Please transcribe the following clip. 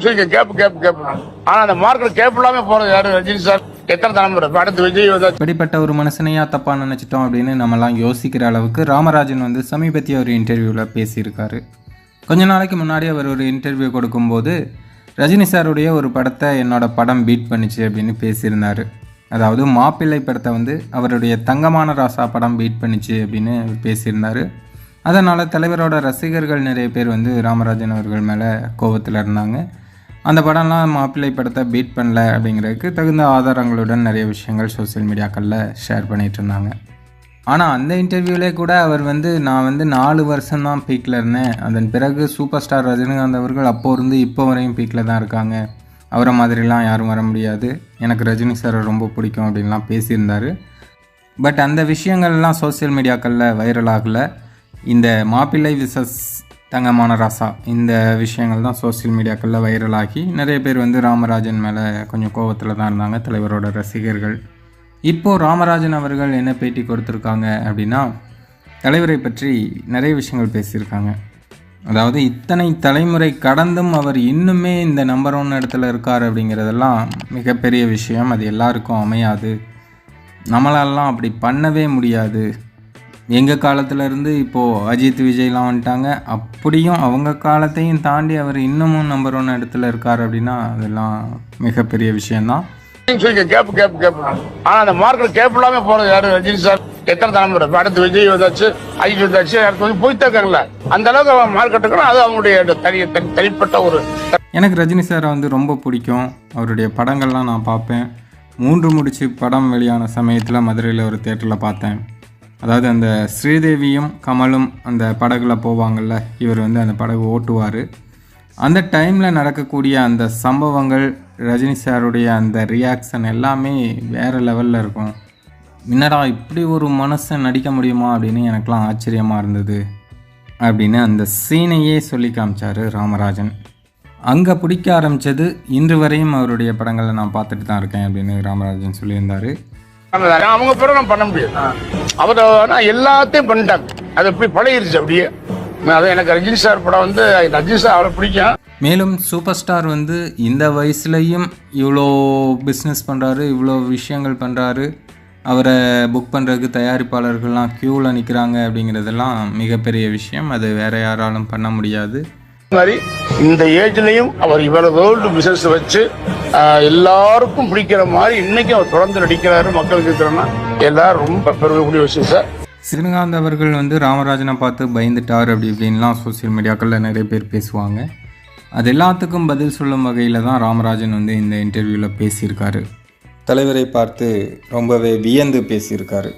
சொல்லி gap gap gap ஆனா அந்த மார்க்கெட் கேப் இல்லாம போறது யாரு? ரஜினி சார் எத்தனை தலைமுறை அடுத்து விஜய் இப்படிப்பட்ட ஒரு மனுஷனையா தப்பா நினைச்சிட்டோம் அப்படின்னு நம்மலாம் யோசிக்கிற அளவுக்கு ராமராஜன் வந்து சமீபத்திய ஒரு இன்டர்வியூவில் பேசியிருக்காரு. கொஞ்ச நாளைக்கு முன்னாடி அவர் ஒரு இன்டர்வியூ கொடுக்கும்போது ரஜினி சாருடைய ஒரு படத்தை என்னோட படம் பீட் பண்ணிச்சு அப்படின்னு பேசியிருந்தார். அதாவது மாப்பிள்ளை படத்தை வந்து அவருடைய தங்கமான ராசா படம் பீட் பண்ணிச்சு அப்படின்னு பேசியிருந்தார். அதனால் தலைவரோட ரசிகர்கள் நிறைய பேர் வந்து ராமராஜன் அவர்கள் மேலே கோபத்தில் இருந்தாங்க. அந்த படம்லாம் மாப்பிள்ளை படத்தை பீட் பண்ணல அப்படிங்கிறதுக்கு தகுந்த ஆதாரங்களுடன் நிறைய விஷயங்கள் சோஷியல் மீடியாக்களில் ஷேர் பண்ணிகிட்டு இருந்தாங்க. ஆனால் அந்த இன்டர்வியூலே கூட அவர் வந்து நான் வந்து நாலு வருஷம்தான் பீக்கில் இருந்தேன். அதன் பிறகு சூப்பர் ஸ்டார் ரஜினிகாந்த் அவர்கள் அப்போ இருந்து இப்போ வரையும் பீக்கில் தான் இருக்காங்க. அவரை மாதிரிலாம் யாரும் வர முடியாது. எனக்கு ரஜினி சாரை ரொம்ப பிடிக்கும் அப்படின்லாம் பேசியிருந்தார். பட் அந்த விஷயங்கள்லாம் சோஷியல் மீடியாக்களில் வைரல் ஆகலை. இந்த மாப்பிள்ளை விசஸ் தங்கமான ராசா. இந்த விஷயங்கள் தான் சோஷியல் மீடியாக்களில் வைரலாகி நிறைய பேர் வந்து ராமராஜன் மேலே கொஞ்சம் கோபத்தில் தான் இருந்தாங்க தலைவரோட ரசிகர்கள். இப்போது ராமராஜன் அவர்கள் என்ன பேட்டி கொடுத்துருக்காங்க அப்படின்னா தலைவரை பற்றி நிறைய விஷயங்கள் பேசியிருக்காங்க. அதாவது இத்தனை தலைமுறை கடந்தும் அவர் இன்னுமே இந்த நம்பர் ஒன் இடத்துல இருக்கார் அப்படிங்கிறதெல்லாம் மிகப்பெரிய விஷயம். அது எல்லாருக்கும் அமையாது. நம்மளாலலாம் அப்படி பண்ணவே முடியாது. எங்கள் காலத்துல இருந்து இப்போது அஜித் விஜய்லாம் வந்துட்டாங்க. அப்படியும் அவங்க காலத்தையும் தாண்டி அவர் இன்னமும் நம்பர் ஒன் இடத்துல இருக்கார் அப்படின்னா அதெல்லாம் மிகப்பெரிய விஷயந்தான் சொல்லி கேப் கேப் கேப் ஆனா அந்த மார்க்கெட் கேப் இல்லாம போறது யாரு? ரஜினி சார். எத்தனை தலைமுறை அடுத்து விஜய் வந்தாச்சு அஜித் வந்தாச்சு அடுத்து வந்து போயிட்டே இருக்காங்கல்ல அந்த அளவுக்கு அவன் மார்க்கெட்டுக்கு அது அவங்களுடைய தனி தனி- தனிப்பட்ட ஒரு எனக்கு ரஜினி சாரை வந்து ரொம்ப பிடிக்கும். அவருடைய படங்கள்லாம் நான் பார்ப்பேன். மூன்று முடிச்சு படம் வெளியான சமயத்தில் மதுரையில் ஒரு தேட்டரில் பார்த்தேன். அதாவது அந்த ஸ்ரீதேவியும் கமலும் அந்த படகுல போவாங்கள்ல இவர் வந்து அந்த படகு ஓட்டுவார். அந்த டைமில் நடக்கக்கூடிய அந்த சம்பவங்கள் ரஜினி சாருடைய அந்த ரியாக்ஷன் எல்லாமே வேறு லெவலில் இருக்கும். என்னடா இப்படி ஒரு மனுஷன் நடிக்க முடியுமா? அப்படின்னு எனக்கெலாம் ஆச்சரியமாக இருந்தது. அப்படின்னு அந்த சீனையே சொல்லி காமிச்சாரு ராமராஜன். அங்கே பிடிக்க ஆரம்பித்தது இன்று வரையும் அவருடைய படங்களை நான் பார்த்துட்டு தான் இருக்கேன் அப்படின்னு ராமராஜன் சொல்லியிருந்தார். அவங்க பிறகு பண்ண முடியாது. அவர் ஆனா எல்லாத்தையும் பண்ணிட்டாங்க. அது எப்படி பழகிருச்சு அப்படியே. அது எனக்கு ரஜினி சார் படம் வந்து ரஜினி சார் அவரை பிடிக்கும். மேலும் சூப்பர் ஸ்டார் வந்து இந்த வயசுலையும் இவ்வளோ பிஸ்னஸ் பண்ணுறாரு இவ்வளோ விஷயங்கள் பண்ணுறாரு அவரை புக் பண்ணுறதுக்கு தயாரிப்பாளர்கள்லாம் க்யூவில் நிற்கிறாங்க அப்படிங்கிறதெல்லாம் மிகப்பெரிய விஷயம். அது வேறு யாராலும் பண்ண முடியாது. மாதிரி இந்த ஏஜ்லயும் அவர் இவ்வளவு வேர்ல்டு பிசினஸ் வச்சு எல்லாருக்கும் பிடிக்கிற மாதிரி இன்னைக்கு அவர் தொடர்ந்து நடிக்கிறாரு மக்களுக்கு இருக்கிறோன்னா எல்லாரும் ரொம்ப பெருமைக்கூடிய விஷயம் சார். சிறுகாந்த் அவர்கள் வந்து ராமராஜனை பார்த்து பயந்துட்டார் அப்படி இப்படின்லாம் சோஷியல் மீடியாக்களில் நிறைய பேர் பேசுவாங்க. அது எல்லாத்துக்கும் பதில் சொல்லும் வகையில் தான் ராமராஜன் வந்து இந்த இன்டர்வியூவில் பேசியிருக்காரு. தலைவரை பார்த்து ரொம்பவே வியந்து பேசியிருக்காரு.